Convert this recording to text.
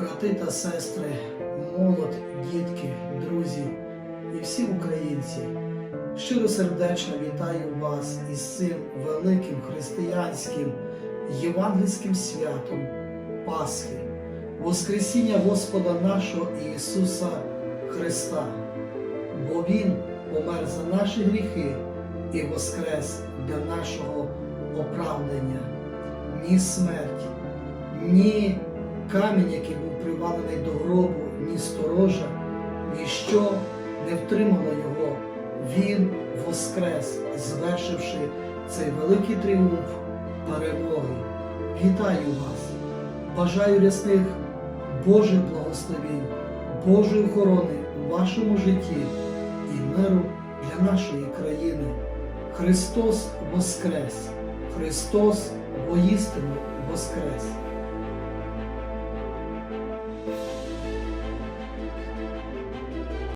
брати та сестри, молодь, дітки, друзі і всі українці. Щиро сердечно вітаю вас із цим великим християнським євангельським святом Пасхи, Воскресіння Господа нашого Ісуса Христа, бо Він помер за наші гріхи і воскрес для нашого оправдання. Ні смерть, ні камінь, який був що не втримало його, він воскрес, звершивши цей великий тріумф перемоги. Вітаю вас! Бажаю рясних Божих благословень, Божої охорони у вашому житті і миру для нашої країни. Христос Воскрес! Христос воістину Воскрес!